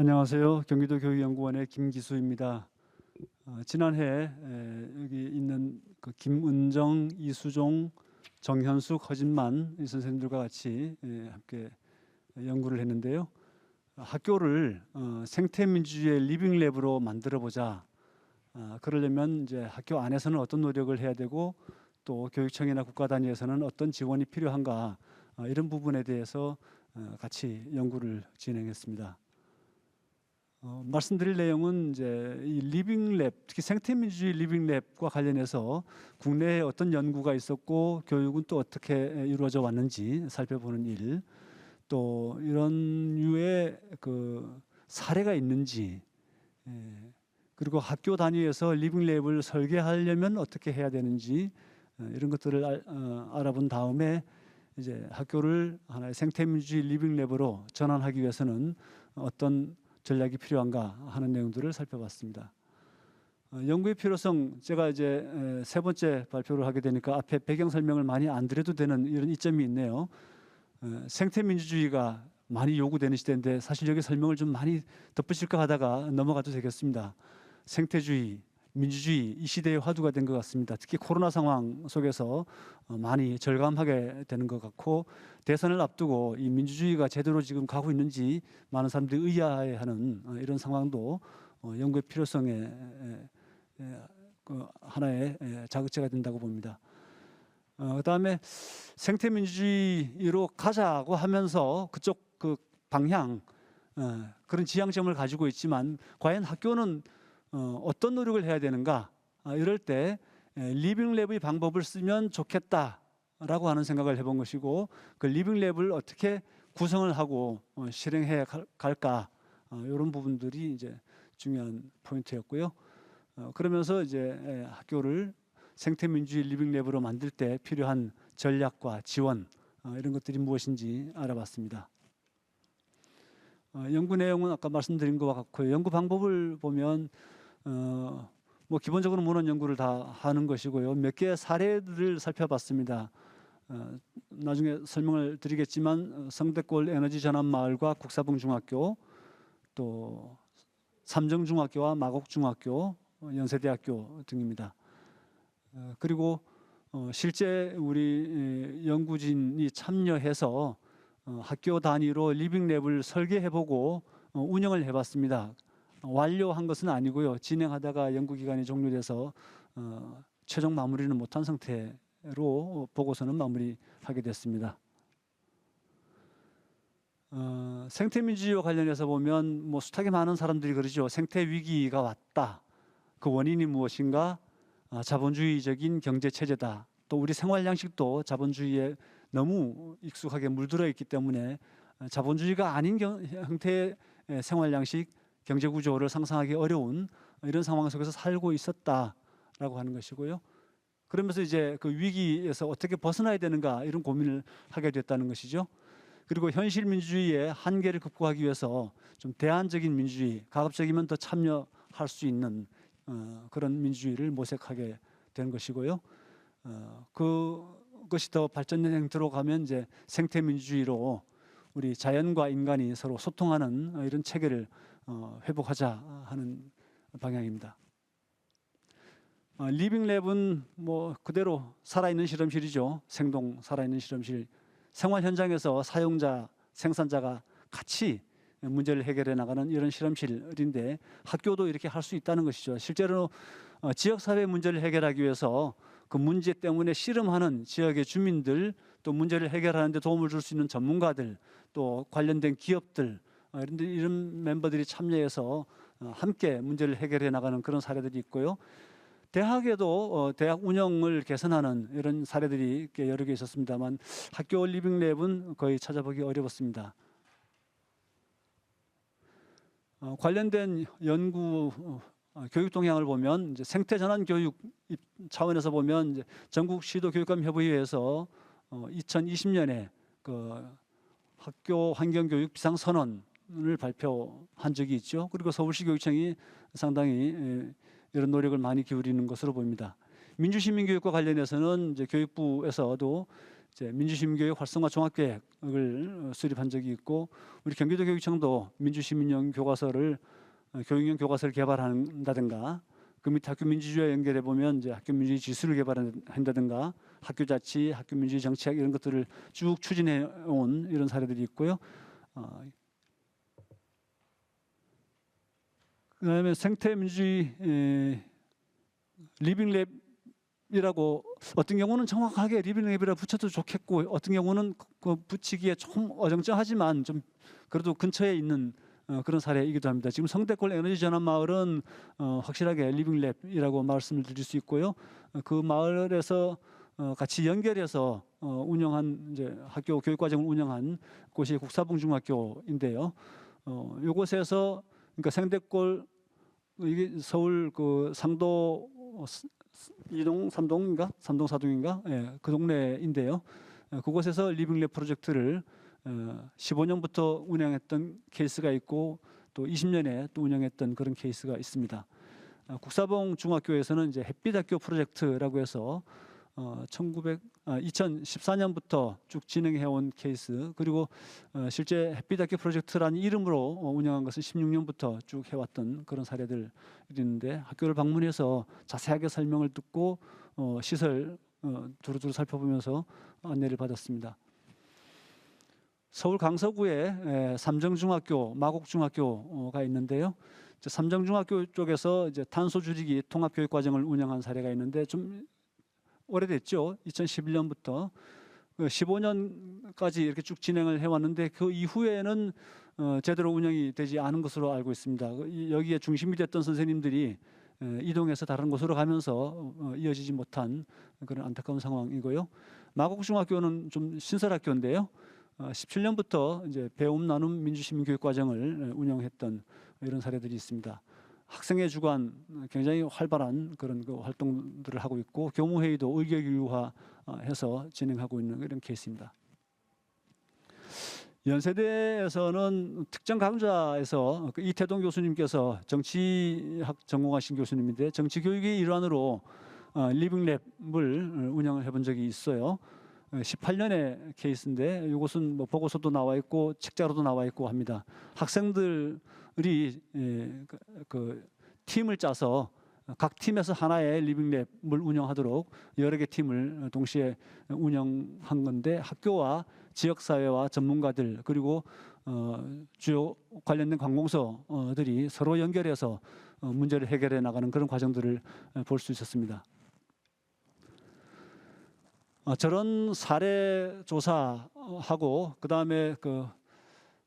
안녕하세요. 경기도 교육연구원의 김기수입니다. 어, 지난해 에, 여기 있는 그 김은정, 이수종, 정현숙, 허진만 이 선생님들과 같이 에, 함께 연구를 했는데요. 어, 학교를 어, 생태민주주의 리빙랩으로 만들어 보자. 아, 그러려면 이제 학교 안에서는 어떤 노력을 해야 되고 또 교육청이나 국가 단위에서는 어떤 지원이 필요한가 어, 이런 부분에 대해서 어, 같이 연구를 진행했습니다. 어, 말씀드릴 내용은 이제 이 리빙랩, 특히 생태민주주의 리빙랩과 관련해서 국내에 어떤 연구가 있었고 교육은 또 어떻게 이루어져 왔는지 살펴보는 일, 또 이런 유의 그 사례가 있는지, 예, 그리고 학교 단위에서 리빙랩을 설계하려면 어떻게 해야 되는지 어, 이런 것들을 알, 어, 알아본 다음에 이제 학교를 하나의 생태민주주의 리빙랩으로 전환하기 위해서는 어떤 전략이 필요한가 하는 내용들을 살펴봤습니다. 어, 연구의 필요성 제가 이제 에, 세 번째 발표를 하게 되니까 앞에 배경 설명을 많이 안 드려도 되는 이런 이점이 있네요. 어, 생태 민주주의가 많이 요구되는 시대인데 사실 여기 설명을 좀 많이 덧붙일까 하다가 넘어가도 되겠습니다. 생태주의, 민주주의 이 시대의 화두가 된 것 같습니다. 특히 코로나 상황 속에서 어, 많이 절감하게 되는 것 같고 대선을 앞두고 이 민주주의가 제대로 지금 가고 있는지 많은 사람들이 의아해하는 어, 이런 상황도 어, 연구의 필요성에 그 하나의 에, 자극제가 된다고 봅니다. 어, 그다음에 생태 민주주의로 가자고 하면서 그쪽 그 방향 어, 그런 지향점을 가지고 있지만 과연 학교는 어, 어떤 노력을 해야 되는가 아, 이럴 때 리빙랩의 방법을 쓰면 좋겠다라고 하는 생각을 해본 것이고 그 리빙랩을 어떻게 구성을 하고 어, 실행해 갈- 갈까 어, 이런 부분들이 이제 중요한 포인트였고요. 어, 그러면서 이제 에, 학교를 생태민주주의 리빙랩으로 만들 때 필요한 전략과 지원 어, 이런 것들이 무엇인지 알아봤습니다. 어, 연구 내용은 아까 말씀드린 것과 같고요. 연구 방법을 보면 어, 뭐 기본적으로 문헌 연구를 다 하는 것이고요. 몇 개의 사례들을 살펴봤습니다. 어, 나중에 설명을 드리겠지만 어, 성대골 에너지 전환 마을과 국사봉 중학교 또 삼정 중학교와 마곡 중학교, 어, 연세대학교 등입니다. 어, 그리고 어, 실제 우리 에, 연구진이 참여해서 어, 학교 단위로 리빙랩을 설계해보고 어, 운영을 해봤습니다. 어, 완료한 것은 아니고요. 진행하다가 연구 기간이 종료돼서 어, 최종 마무리는 못한 상태로 보고서는 마무리하게 됐습니다. 어, 생태민주주의와 관련해서 보면 뭐 숱하게 많은 사람들이 그러죠. 생태 위기가 왔다. 그 원인이 무엇인가? 아, 자본주의적인 경제 체제다. 또 우리 생활 양식도 자본주의에 너무 익숙하게 물들어 있기 때문에 어, 자본주의가 아닌 경, 형태의 에, 생활 양식, 경제 구조를 상상하기 어려운 이런 상황 속에서 살고 있었다라고 하는 것이고요. 그러면서 이제 그 위기에서 어떻게 벗어나야 되는가 이런 고민을 하게 됐다는 것이죠. 그리고 현실 민주주의의 한계를 극복하기 위해서 좀 대안적인 민주주의, 가급적이면 더 참여할 수 있는 어, 그런 민주주의를 모색하게 된 것이고요. 어, 그것이 더 발전된 형태로 가면 이제 생태 민주주의로 우리 자연과 인간이 서로 소통하는 어, 이런 체계를 어, 회복하자 하는 방향입니다. 어, 리빙랩은 뭐 그대로 살아있는 실험실이죠. 생동 살아있는 실험실. 생활 현장에서 사용자, 생산자가 같이 문제를 해결해 나가는 이런 실험실인데 학교도 이렇게 할 수 있다는 것이죠. 실제로 어, 지역 사회 문제를 해결하기 위해서 그 문제 때문에 씨름하는 지역의 주민들 또 문제를 해결하는 데 도움을 줄 수 있는 전문가들 또 관련된 기업들 어, 이런 멤버들이 참여해서 어, 함께 문제를 해결해 나가는 그런 사례들이 있고요. 대학에도 어, 대학 운영을 개선하는 이런 사례들이 꽤 여러 개 있었습니다만 학교 리빙랩은 거의 찾아보기 어려웠습니다. 어, 관련된 연구 교육 동향을 보면 생태 전환 교육 입- 차원에서 보면 전국 시도 교육감 협의회에서 어, 2020년에 그 학교 환경 교육 비상 선언 을 발표한 적이 있죠. 그리고 서울시 교육청이 상당히 에, 이런 노력을 많이 기울이는 것으로 보입니다. 민주시민 교육과 관련해서는 이제 교육부에서도 이제 민주시민교육 활성화 종합계획을 어, 수립한 적이 있고 우리 경기도 교육청도 민주시민용 교과서를 어, 교육용 교과서를 개발한다든가 그 밑에 학교 민주주의와 연결해 보면 이제 학교 민주주의 지수를 개발한다든가 학교 자치, 학교 민주주의 정책 이런 것들을 쭉 추진해 온 이런 사례들이 있고요. 어, 그다음에 생태 민주주의 에, 리빙랩이라고 어떤 경우는 정확하게 리빙랩이라 붙여도 좋겠고 어떤 경우는 그- 그 붙이기에 좀 어정쩡하지만 좀 그래도 근처에 있는 어, 그런 사례이기도 합니다. 지금 성대골 에너지 전환 마을은 어, 확실하게 리빙랩이라고 말씀을 드릴 수 있고요. 어, 그 마을에서 어, 같이 연결해서 어, 운영한 이제 학교 교육 과정을 운영한 곳이 국사봉 중학교인데요. 어, 이곳에서 그러니까 생대골 이게 서울 그 상도 어, 이동 삼동인가 삼동 사동인가 예, 그 동네인데요. 어, 그곳에서 리빙랩 프로젝트를 어, 15년부터 운영했던 케이스가 있고 또 20년에 또 운영했던 그런 케이스가 있습니다. 어, 국사봉 중학교에서는 이제 햇빛학교 프로젝트라고 해서 어, 1900, 아, 2014년부터 쭉 진행해온 케이스 그리고 어, 실제 햇빛학교 프로젝트라는 이름으로 어, 운영한 것은 16년부터 쭉 해왔던 그런 사례들이 있는데 학교를 방문해서 자세하게 설명을 듣고 어, 시설 어, 두루두루 살펴보면서 안내를 받았습니다. 서울 강서구에 에, 삼정중학교, 마곡중학교가 있는데요. 삼정중학교 쪽에서 이제 탄소 줄이기 통합 교육 과정을 운영한 사례가 있는데 좀 오래됐죠. 2011년부터 15년까지 이렇게 쭉 진행을 해왔는데 그 이후에는 어, 제대로 운영이 되지 않은 것으로 알고 있습니다. 그 이- 여기에 중심이 됐던 선생님들이 에, 이동해서 다른 곳으로 가면서 어, 이어지지 못한 그런 안타까운 상황이고요. 마곡중학교는 좀 신설 학교인데요. 어, 17년부터 이제 배움 나눔 민주시민 교육 과정을 에, 운영했던 이런 사례들이 있습니다. 학생회 주관 어, 굉장히 활발한 그런 그 활동들을 하고 있고 교무회의도 의결유화해서 진행하고 있는 이런 케이스입니다. 연세대에서는 특정 강좌에서 그 이태동 교수님께서 정치학 전공하신 교수님인데 정치 교육의 일환으로 어, 리빙랩을 운영을 해본 적이 있어요. 18년의 케이스인데 이것은 뭐 보고서도 나와 있고 책자로도 나와 있고 합니다. 학생들 이 예, 그, 그 팀을 짜서 각 팀에서 하나의 리빙랩을 운영하도록 여러 개 팀을 동시에 운영한 건데 학교와 지역 사회와 전문가들 그리고 어, 주요 관련된 관공서들이 서로 연결해서 어, 문제를 해결해 나가는 그런 과정들을 볼 수 있었습니다. 어, 저런 사례 조사하고 그 다음에 그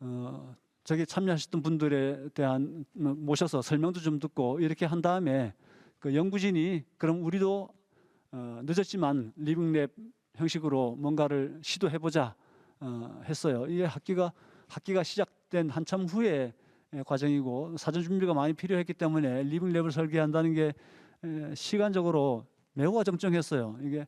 어, 저기 참여하셨던 분들에 대한 어, 모셔서 설명도 좀 듣고 이렇게 한 다음에 그 연구진이 그럼 우리도 어, 늦었지만 리빙랩 형식으로 뭔가를 시도해 보자 어, 했어요. 이게 학기가 학기가 시작된 한참 후에 과정이고 사전 준비가 많이 필요했기 때문에 리빙랩을 설계한다는 게 에, 시간적으로 매우 어정쩡했어요. 이게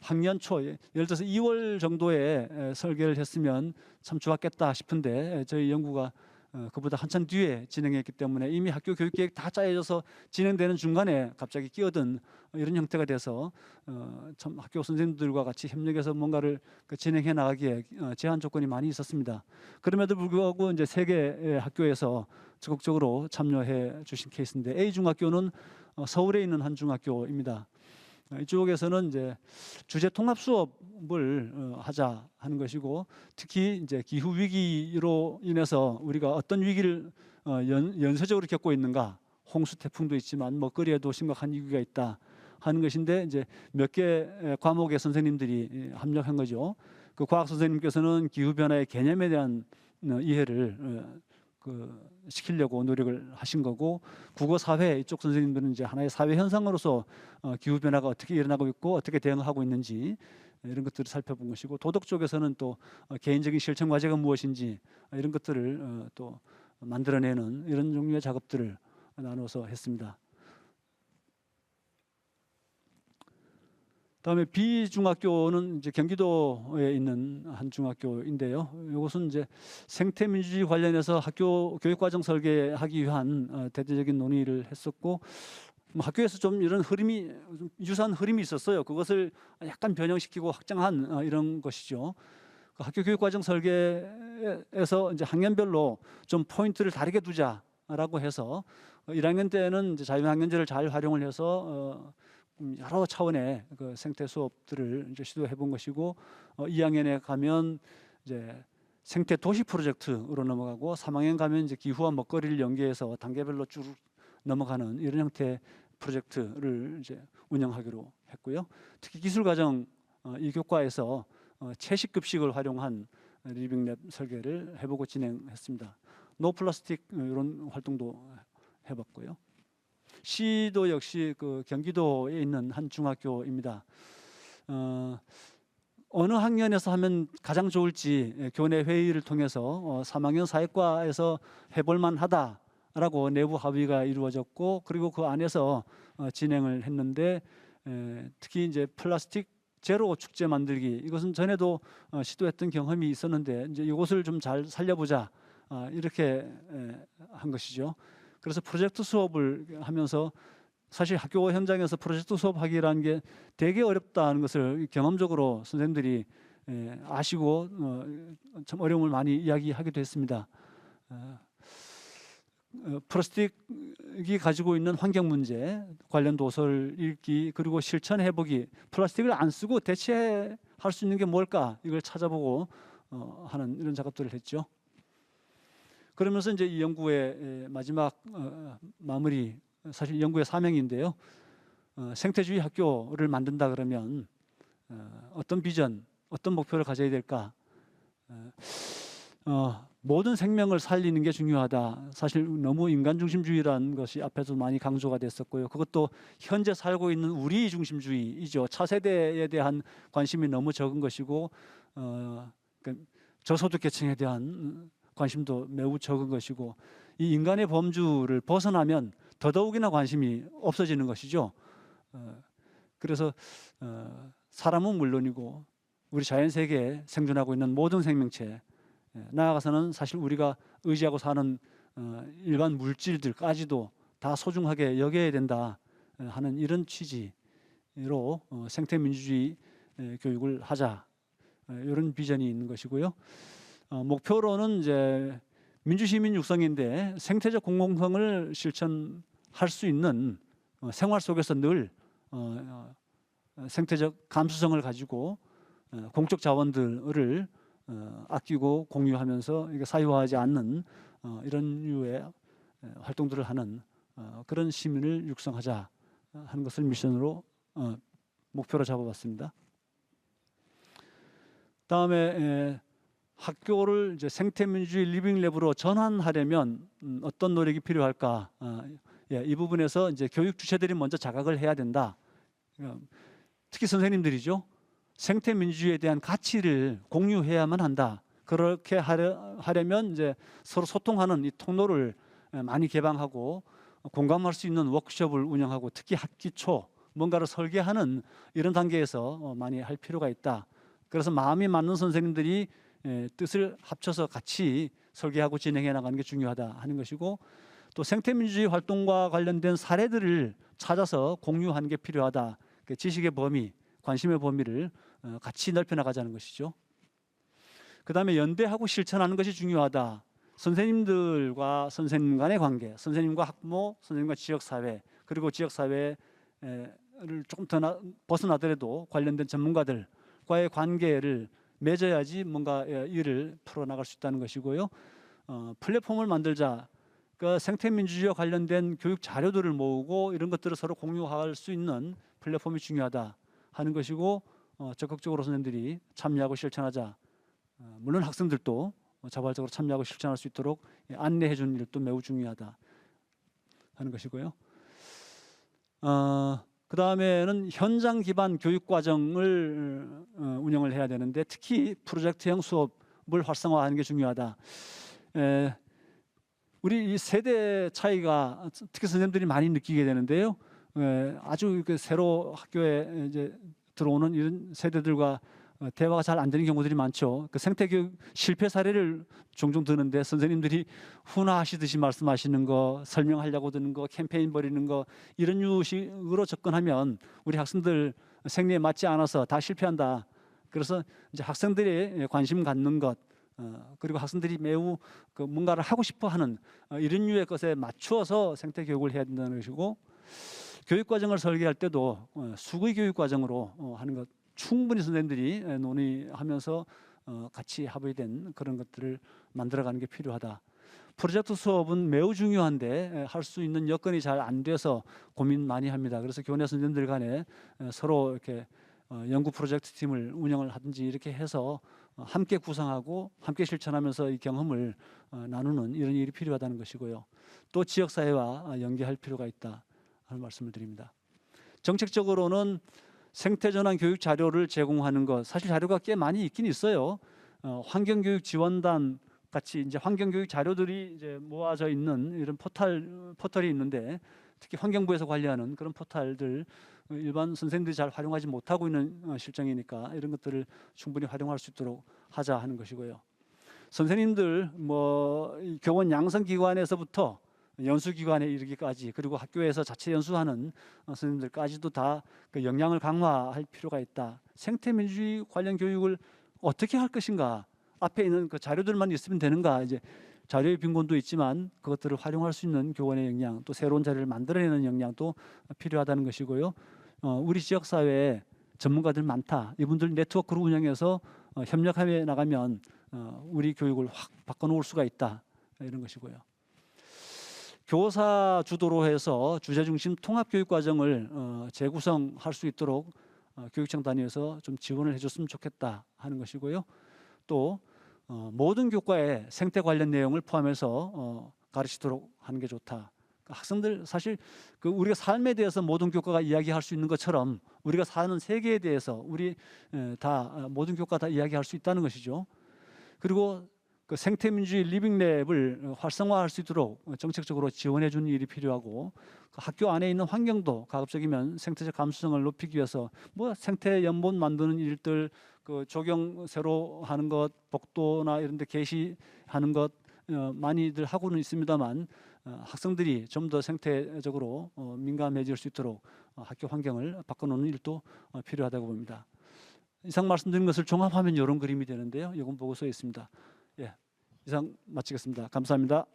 학년 초 예를 들어서 2월 정도에 에, 설계를 했으면 참 좋았겠다 싶은데 에, 저희 연구가 어, 그보다 한참 뒤에 진행했기 때문에 이미 학교 교육 계획 다 짜여져서 진행되는 중간에 갑자기 끼어든 이런 형태가 돼서 어, 참 학교 선생님들과 같이 협력해서 뭔가를 그 진행해 나가기에 어, 제한 조건이 많이 있었습니다. 그럼에도 불구하고 이제 세 개의 학교에서 적극적으로 참여해 주신 케이스인데 A 중학교는 어, 서울에 있는 한 중학교입니다. 어, 이쪽에서는 이제 주제 통합 수업을 어, 하자 하는 것이고 특히 이제 기후 위기로 인해서 우리가 어떤 위기를 어, 연, 연쇄적으로 겪고 있는가 홍수 태풍도 있지만 먹거리에도 심각한 위기가 있다 하는 것인데 이제 몇 개 과목의 선생님들이 예, 합력한 거죠. 그 과학 선생님께서는 기후 변화의 개념에 대한 어, 이해를 어, 그 시키려고 노력을 하신 거고 국어 사회 이쪽 선생님들은 이제 하나의 사회 현상으로서 어, 기후 변화가 어떻게 일어나고 있고 어떻게 대응하고 있는지 이런 것들을 살펴본 것이고 도덕 쪽에서는 또 어, 개인적인 실천 과제가 무엇인지 어, 이런 것들을 어, 또 만들어내는 이런 종류의 작업들을 나눠서 했습니다. 다음에 B 중학교는 이제 경기도에 있는 한 중학교인데요. 이것은 이제 생태 민주주의 관련해서 학교 교육 과정 설계하기 위한 어, 대대적인 논의를 했었고 뭐 학교에서 좀 이런 흐름이 좀 유사한 흐름이 있었어요. 그것을 약간 변형시키고 확장한 어, 이런 것이죠. 그 학교 교육 과정 설계에서 이제 학년별로 좀 포인트를 다르게 두자라고 해서 어, 1학년 때는 이제 자유학년제를 잘 활용을 해서 어, 음, 여러 차원의 그 생태 수업들을 이제 시도해 본 것이고 어, 2학년에 가면 이제 생태 도시 프로젝트로 넘어가고 3학년 가면 이제 기후와 먹거리를 연계해서 단계별로 쭉 넘어가는 이런 형태 프로젝트를 이제 운영하기로 했고요. 특히 기술 과정 어, 이 교과에서 어, 채식 급식을 활용한 리빙랩 설계를 해보고 진행했습니다. 노 플라스틱 어, 이런 활동도 해봤고요. 시도 역시 그 경기도에 있는 한 중학교입니다. 어, 어느 학년에서 하면 가장 좋을지 예, 교내 회의를 통해서 어, 3학년 사회과에서 해볼 만하다라고 내부 합의가 이루어졌고 그리고 그 안에서 어, 진행을 했는데 에, 특히 이제 플라스틱 제로 축제 만들기 이것은 전에도 어, 시도했던 경험이 있었는데 이제 이것을 좀 잘 살려보자 아, 이렇게 에, 한 것이죠. 그래서 프로젝트 수업을 하면서 사실 학교 현장에서 프로젝트 수업하기라는 게 되게 어렵다는 것을 경험적으로 선생님들이 에, 아시고 어, 참 어려움을 많이 이야기하기도 했습니다. 어, 어, 플라스틱이 가지고 있는 환경 문제 관련 도서를 읽기 그리고 실천해 보기 플라스틱을 안 쓰고 대체할 수 있는 게 뭘까 이걸 찾아보고 어, 하는 이런 작업들을 했죠. 그러면서 이제 이 연구의 에, 마지막 어, 마무리 사실 연구의 사명인데요. 어, 생태주의 학교를 만든다 그러면 어, 어떤 비전, 어떤 목표를 가져야 될까? 어, 어, 모든 생명을 살리는 게 중요하다. 사실 너무 인간 중심주의라는 것이 앞에서 많이 강조가 됐었고요. 그것도 현재 살고 있는 우리 중심주의이죠. 차세대에 대한 관심이 너무 적은 것이고 어, 그 저소득 계층에 대한 관심도 매우 적은 것이고 이 인간의 범주를 벗어나면 더더욱이나 관심이 없어지는 것이죠. 어, 그래서 어, 사람은 물론이고 우리 자연 세계에 생존하고 있는 모든 생명체 예, 나아가서는 사실 우리가 의지하고 사는 어, 일반 물질들까지도 다 소중하게 여겨야 된다 어, 하는 이런 취지로 어, 생태 민주주의 에, 교육을 하자 어, 이런 비전이 있는 것이고요. 어, 목표로는 이제 민주시민 육성인데 생태적 공공성을 실천할 수 있는 어, 생활 속에서 늘 어, 어, 생태적 감수성을 가지고 어, 공적 자원들을 어, 아끼고 공유하면서 사유화하지 않는 어, 이런 에, 활동들을 하는 어, 그런 시민을 육성하자 하는 것을 미션으로 어, 목표로 잡아봤습니다. 다음에 에, 학교를 이제 생태민주주의 리빙랩으로 전환하려면 음, 어떤 노력이 필요할까? 아, 예, 이 부분에서 이제 교육 주체들이 먼저 자각을 해야 된다. 어, 특히 선생님들이죠. 생태민주주의에 대한 가치를 공유해야만 한다. 그렇게 하려, 하려면 이제 서로 소통하는 이 통로를 에, 많이 개방하고 공감할 수 있는 워크숍을 운영하고 특히 학기 초 뭔가를 설계하는 이런 단계에서 어, 많이 할 필요가 있다. 그래서 마음이 맞는 선생님들이 에, 뜻을 합쳐서 같이 설계하고 진행해 나가는 게 중요하다 하는 것이고 또 생태민주주의 활동과 관련된 사례들을 찾아서 공유하는 게 필요하다. 그 지식의 범위, 관심의 범위를 어, 같이 넓혀 나가자는 것이죠. 그 다음에 연대하고 실천하는 것이 중요하다. 선생님들과 선생님 간의 관계, 선생님과 학부모, 선생님과 지역사회, 그리고 지역사회를 조금 더 나, 벗어나더라도 관련된 전문가들과의 관계를 맺어야지 뭔가 예, 일을 풀어나갈 수 있다는 것이고요. 어, 플랫폼을 만들자. 그 생태민주주의와 관련된 교육 자료들을 모으고 이런 것들을 서로 공유할 수 있는 플랫폼이 중요하다 하는 것이고 어, 적극적으로 선생님들이 참여하고 실천하자. 어, 물론 학생들도 어, 자발적으로 참여하고 실천할 수 있도록 예, 안내해 주는 일도 매우 중요하다 하는 것이고요. 어, 그 다음에는 현장 기반 교육 과정을 어, 운영을 해야 되는데 특히 프로젝트형 수업을 활성화하는 게 중요하다. 에, 우리 이 세대 차이가 특히 선생님들이 많이 느끼게 되는데요. 에, 아주 그 새로 학교에 이제 들어오는 이런 세대들과 어, 대화가 잘 안 되는 경우들이 많죠. 그 생태 교육 실패 사례를 종종 드는데 선생님들이 훈화하시듯이 말씀하시는 거, 설명하려고 드는 거, 캠페인 벌이는 거 이런 유식으로 접근하면 우리 학생들 생리에 맞지 않아서 다 실패한다. 그래서 이제 학생들의 관심 갖는 것 어, 그리고 학생들이 매우 그 뭔가를 하고 싶어하는 어, 이런 류의 것에 맞추어서 생태 교육을 해야 된다는 것이고 교육 과정을 설계할 때도 어, 수의 교육 과정으로 어, 하는 것 충분히 선생님들이 에, 논의하면서 어, 같이 합의된 그런 것들을 만들어가는 게 필요하다. 프로젝트 수업은 매우 중요한데 할 수 있는 여건이 잘 안 돼서 고민 많이 합니다. 그래서 교내 선생님들 간에 에, 서로 이렇게 어, 연구 프로젝트 팀을 운영을 하든지 이렇게 해서 어, 함께 구상하고 함께 실천하면서 이 경험을 어, 나누는 이런 일이 필요하다는 것이고요. 또 지역 사회와 어, 연계할 필요가 있다 하는 말씀을 드립니다. 정책적으로는 생태 전환 교육 자료를 제공하는 것 사실 자료가 꽤 많이 있긴 있어요. 어, 환경교육 지원단 같이 이제 환경교육 자료들이 이제 모아져 있는 이런 포털 포털이 있는데 특히 환경부에서 관리하는 그런 포털들 어, 일반 선생들이 잘 활용하지 못하고 있는 어, 실정이니까 이런 것들을 충분히 활용할 수 있도록 하자 하는 것이고요. 선생님들 뭐이 교원 양성 기관에서부터 연수 기관에 이르기까지 그리고 학교에서 자체 연수하는 어, 선생님들까지도 다 그 역량을 강화할 필요가 있다. 생태 민주주의 관련 교육을 어떻게 할 것인가? 앞에 있는 그 자료들만 있으면 되는가? 이제 자료의 빈곤도 있지만 그것들을 활용할 수 있는 교원의 역량, 또 새로운 자료를 만들어내는 역량도 필요하다는 것이고요. 어, 우리 지역 사회에 전문가들 많다. 이분들 네트워크로 운영해서 어, 협력하며 나가면 어, 우리 교육을 확 바꿔놓을 수가 있다. 이런 것이고요. 교사 주도로 해서 주제 중심 통합 교육 과정을 어, 재구성할 수 있도록 어, 교육청 단위에서 좀 지원을 해줬으면 좋겠다 하는 것이고요. 또 어, 모든 교과에 생태 관련 내용을 포함해서 어, 가르치도록 하는 게 좋다. 그 학생들 사실 그 우리가 삶에 대해서 모든 교과가 이야기할 수 있는 것처럼 우리가 사는 세계에 대해서 우리 에, 다 어, 모든 교과 다 이야기할 수 있다는 것이죠. 그리고 그 생태민주주의 리빙랩을 어, 활성화할 수 있도록 어, 정책적으로 지원해 주는 일이 필요하고 그 학교 안에 있는 환경도 가급적이면 생태적 감수성을 높이기 위해서 뭐 생태 연못 만드는 일들 그 조경 새로 하는 것 복도나 이런 데 게시하는 것 어, 많이들 하고는 있습니다만 어, 학생들이 좀 더 생태적으로 어, 민감해질 수 있도록 어, 학교 환경을 바꿔놓는 일도 어, 필요하다고 봅니다. 이상 말씀드린 것을 종합하면 이런 그림이 되는데요. 이건 보고서에 있습니다. 예, 이상 마치겠습니다. 감사합니다.